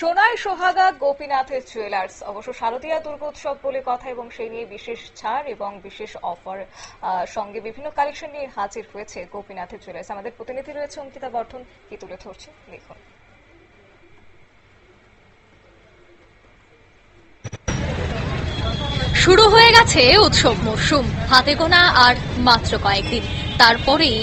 সোনায় সোহাগা গোপীনাথের জুয়েলার্স অবশ্য শারদীয়া দুর্গোৎসব বলে কথা এবং সেই নিয়ে বিশেষ ছাড় এবং বিশেষ অফার সঙ্গে বিভিন্ন কালেকশন নিয়ে হাজির হয়েছে গোপীনাথের জুয়েলার্স আমাদের প্রতিনিধি রয়েছে অঙ্কিতা বর্ধন। কি তুলে ধরছে দেখুন। শুরু হয়ে গেছে উৎসব মরশুম। হাতে গোনা আর মাত্র কয়েকদিন। তারপরেই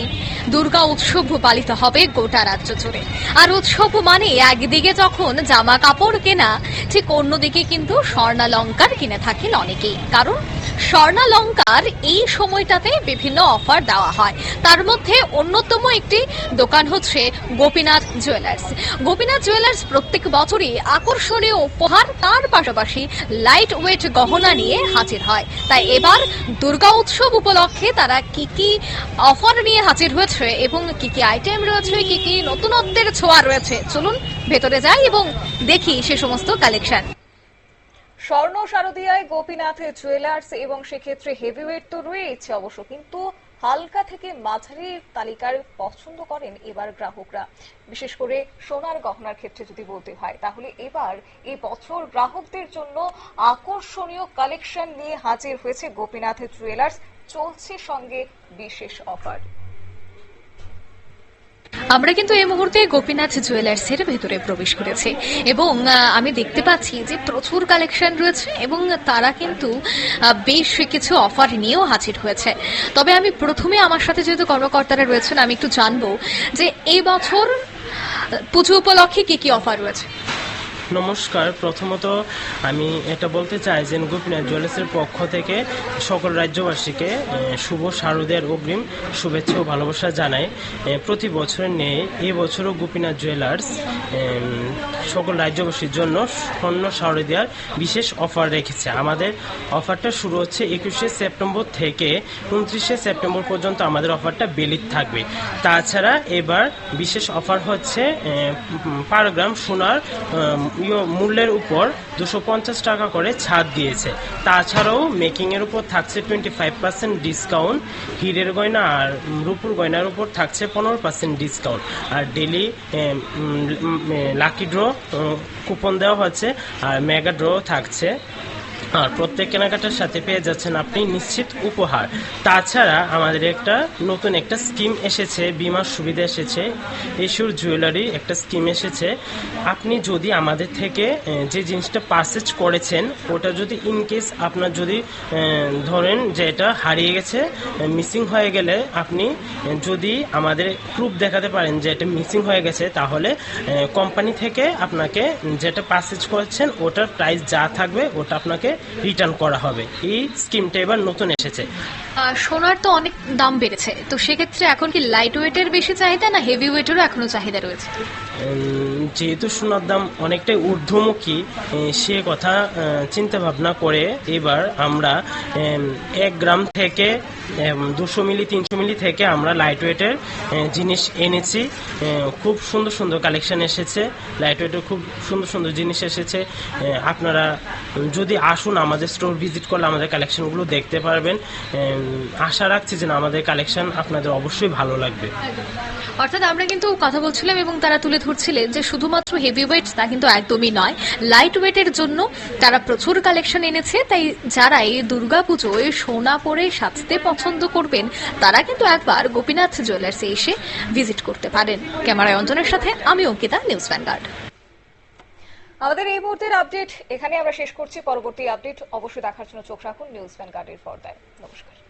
দুর্গা উৎসব পালিত হবে গোটা রাজ্য জুড়ে। আর উৎসব মানে একদিকে যখন জামা কাপড় কেনা, ঠিক অন্যদিকে কিন্তু স্বর্ণালঙ্কার কিনে থাকেন অনেকেই। কারণ স্বর্ণালঙ্কার এই সময়টাতে বিভিন্ন অফার দেওয়া হয়। তার মধ্যে অন্যতম একটি দোকান হচ্ছে গোপীনাথ জুয়েলার্স গোপীনাথ জুয়েলার্স প্রত্যেক বছরই আকর্ষণীয় উপহার, তার পাশাপাশি লাইট ওয়েট গহনা নিয়ে হাজির হয়। তাই এবার দুর্গা উৎসব উপলক্ষে তারা কি কি অফার নিয়ে হাজির হয়েছে এবং কি কি আইটেম রয়েছে, কি কি নতুনত্বের ছোঁয়া রয়েছে, চলুন ভেতরে যাই এবং দেখি সে সমস্ত কালেকশন স্বর্ণ শারদীয়ায় গোপীনাথের জুয়েলার্স এবং সেক্ষেত্রে হেভিওয়েট তো রয়েছে অবশ্য, কিন্তু হালকা থেকে মাঝারি তালিকার পছন্দ করেন এবার গ্রাহকরা। বিশেষ করে সোনার গহনার ক্ষেত্রে যদি বলতে হয়, তাহলে এবার এই বছর গ্রাহকদের জন্য আকর্ষণীয় কালেকশন নিয়ে হাজির হয়েছে গোপীনাথের জুয়েলার্স চলছে সঙ্গে বিশেষ অফার। আমরা কিন্তু এই মুহূর্তে গোপীনাথ জুয়েলার্স এর ভেতরে প্রবেশ করেছি এবং আমি দেখতে পাচ্ছি যে প্রচুর কালেকশন রয়েছে এবং তারা কিন্তু বেশ কিছু অফার নিয়েও হাজির হয়েছে। তবে আমি প্রথমে আমার সাথে যেহেতু কর্মকর্তারা রয়েছেন, আমি একটু জানব যে এই বছর পুজো উপলক্ষে কি কি অফার রয়েছে? নমস্কার। প্রথমত আমি এটা বলতে চাই যে গোপীনাথ জুয়েলার্সের পক্ষ থেকে সকল রাজ্যবাসীকে শুভ শারদের অগ্রিম শুভেচ্ছা ও ভালোবাসা জানাই। প্রতি বছরের নেই এই বছরও গোপীনাথ জুয়েলার্স সকল রাজ্যবাসীর জন্য স্বর্ণ শারদিয়ার বিশেষ অফার রেখেছে। আমাদের অফারটা শুরু হচ্ছে একুশে সেপ্টেম্বর থেকে উনত্রিশে সেপ্টেম্বর পর্যন্ত আমাদের অফারটা বেলিত থাকবে। তাছাড়া এবার বিশেষ অফার হচ্ছে পার গ্রাম সোনার মূল্যের উপর দুশো পঞ্চাশ টাকা করে ছাড় দিয়েছে। তাছাড়াও মেকিং এর উপর থাকছে টোয়েন্টি ফাইভ পার্সেন্ট ডিসকাউন্ট হীরের গয়না আর রূপুর গয়নার উপর থাকছে পনেরো পার্সেন্ট ডিসকাউন্ট আর ডেলি লাকি ড্র কুপন দেওয়া হচ্ছে, আর মেগা ড্র থাকছে। আর প্রত্যেক কেনাকাটার সাথে পেয়ে যাচ্ছেন আপনি নিশ্চিত উপহার। তাছাড়া আমাদের একটা নতুন একটা স্কিম এসেছে, বিমার সুবিধা এসেছে এসুর জুয়েলারি একটা স্কিম এসেছে। আপনি যদি আমাদের থেকে যে জিনিসটা পারচেজ করেছেন, ওটা যদি ইন কেস আপনার যদি ধরেন যে এটা হারিয়ে গেছে মিসিং হয়ে গেলে আপনি যদি আমাদের প্রুফ দেখাতে পারেন যে এটা মিসিং হয়ে গেছে, তাহলে কোম্পানি থেকে আপনাকে যেটা পারচেজ করেছেন, ওটার প্রাইস যা থাকবে, ওটা আপনাকে রিটার্ন করা হবে। এই স্কিমটা এবার নতুন এসেছে। সোনার তো অনেক দাম বেড়েছে। তো সেক্ষেত্রে এখন কি লাইট ওয়েটের বেশি চাহিদা না হেভি ওয়েটেরও এখনও চাহিদা রয়েছে? যেহেতু সোনার দাম অনেকটাই ঊর্ধ্বমুখী সে কথা চিন্তা ভাবনা করে এবার আমরা এক গ্রাম থেকে দুশো মিলি, তিনশো মিলি থেকে আমরা লাইট ওয়েটের জিনিস এনেছি। খুব সুন্দর সুন্দর কালেকশন এসেছে। লাইট ওয়েটের খুব সুন্দর সুন্দর জিনিস এসেছে। আপনারা যদি আসুন আমাদের স্টোর ভিজিট করলে আমাদের কালেকশনগুলো দেখতে পারবেন। আশা রাখছি যে আমাদের কালেকশন আপনাদের অবশ্যই ভালো লাগবে। অর্থাৎ আমরা কিন্তু কথা বলছিলাম এবং তারা তুলে ধরছিলেন যে শুধুমাত্র হেভি ওয়েট তা কিন্তু একদমই নয়। লাইট ওয়েটের জন্য তারা প্রচুর কালেকশন এনেছে, তাই যারা এই দুর্গাপুজোয় সোনা পরে সাজতে পছন্দ করবেন, তারা কিন্তু একবার গোপীনাথ জুয়েলার্সে এসে ভিজিট করতে পারেন। ক্যামেরায় অঞ্জনের সাথে আমি অঙ্কিতা নিউজ ভ্যানগার্ড আমাদের এই মুহূর্তের আপডেট এখানে আমরা শেষ করছি। পরবর্তী আপডেট অবশ্যই দেখার জন্য চোখ রাখুন নিউজ ভ্যান গার্ডের পর্দায়। নমস্কার।